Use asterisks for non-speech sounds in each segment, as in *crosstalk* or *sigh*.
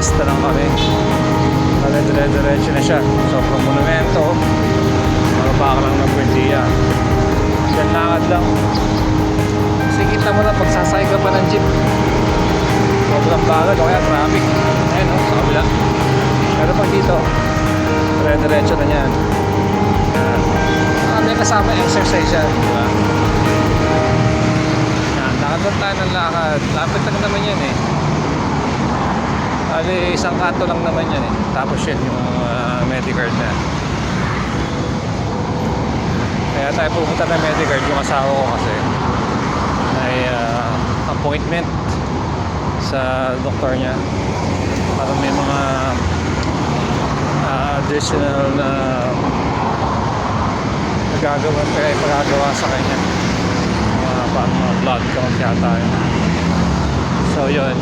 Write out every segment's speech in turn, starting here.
Basta lang kami. Kaya dire-diretso na siya. So from Monumento, mababa ka lang ng Buendia. Yan lakad lang. Kasi kita mo na pagsasakay ka pa ng jeep. Sobrang bagal o kaya traffic. Ayun o, sa kabila. Pero pag dito, dire-diretso na yan. Yan. Ah, may kasama exercise yan. Di ba? Yan, lakad lang tayo ng lakad. Lapit lang naman yan eh. Ali, isang kanto lang naman yan eh. Tapos yun yung uh, Medicard na. Kaya tayo pumunta ng Medicard yung asawa ko kasi may ah, appointment sa doktor niya para may mga ah, additional na nagagawa kaya ipagagawa sa kanya mga, parang mga blood count yata yun. so yun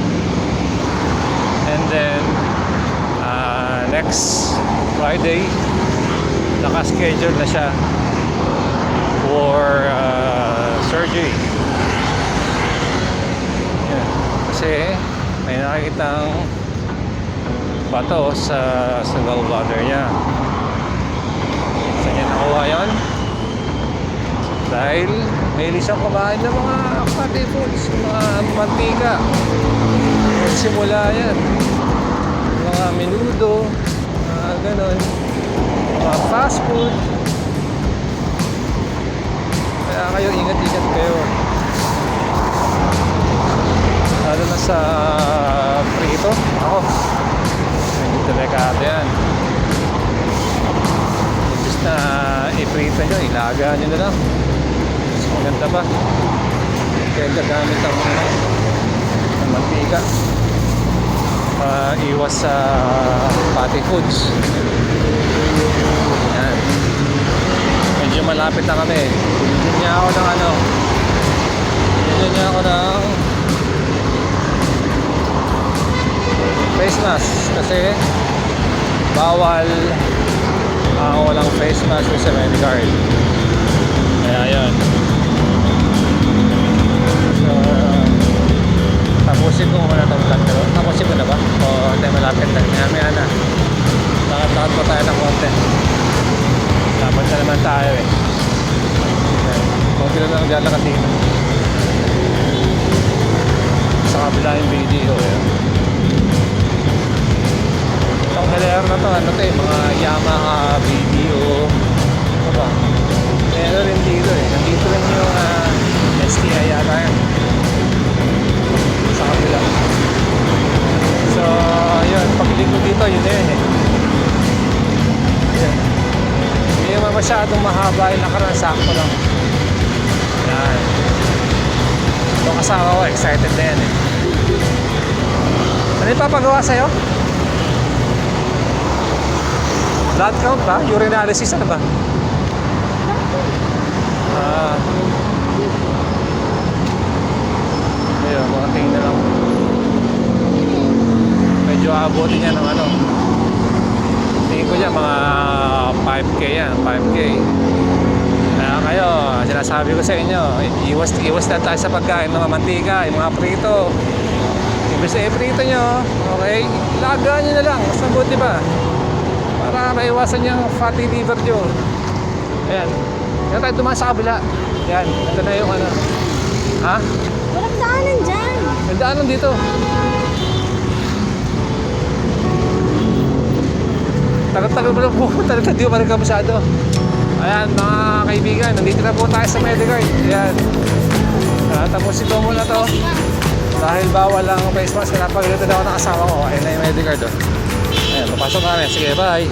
then ah, next Friday naka-schedule na siya for ah, surgery Yan. kasi may nakikitang bato sa sa gallbladder niya saan niya nakuha yun? dahil may siyang kumain ng mga fatty foods mga mantika simula yan mga menudo mga ganon. Mga fast food. Kaya kayo ingat-ingat kayo. Lalo na sa prito. Ako. Medyo delikado yan. Imbis na iprito nyo ilaga nyo na lang. Mas maganda pa. Kaya gagamit ang ng mantika uh, iwas sa fatty foods. Yan. Medyo malapit na kami. Bigyan niya ako ng ano. Bigyan niya ako ng face mask. Kasi bawal ang walang face mask sa Medicard kaya yun tapusin ko muna itong vlog ko tapusin ko na ba? o hindi malapit na maya maya na lakad-lakad pa tayo ng konti. Dapat na naman tayo eh. Kung kailan lang lalakad dito. Sa kabila yung video eh. Itong Hilaire na to ano to eh mga Yamaha video masyadong mahaba yung nakaraan sakto lang yan itong kasama ko excited na yan eh ano yung papagawa sa'yo? Blood count ba? Urinalysis ano ba? Ah. Ayun, mga tingin na lang. Medyo aabotin niya ng ano. Tingin ko niya mga 5K yan, 5K. Kaya kayo, sinasabi ko sa inyo, iwas, iwas na tayo sa pagkain mga mantika, yung mga prito. Imbes na iprito nyo, okay, laga nyo na lang, mas mabuti ba? Para maiwasan yung fatty liver nyo. Ayan. Yan tayo dumaan sa kabila. Yan. Ito na yung ano. Ha? Walang daanan dyan. May daanan dito. Tagal-tagal mo lang po. *laughs* Talaga di pa rin kabisado. Ayan mga kaibigan. Nandito na po tayo sa Medicard. Ayan. Uh, tapusin ko muna to. Dahil bawal lang ang face mask. Kaya napagalitan ako ng asawa ko. Ayan na yung Medicard. Oh. Ayan. Papasok namin. Sige, bye.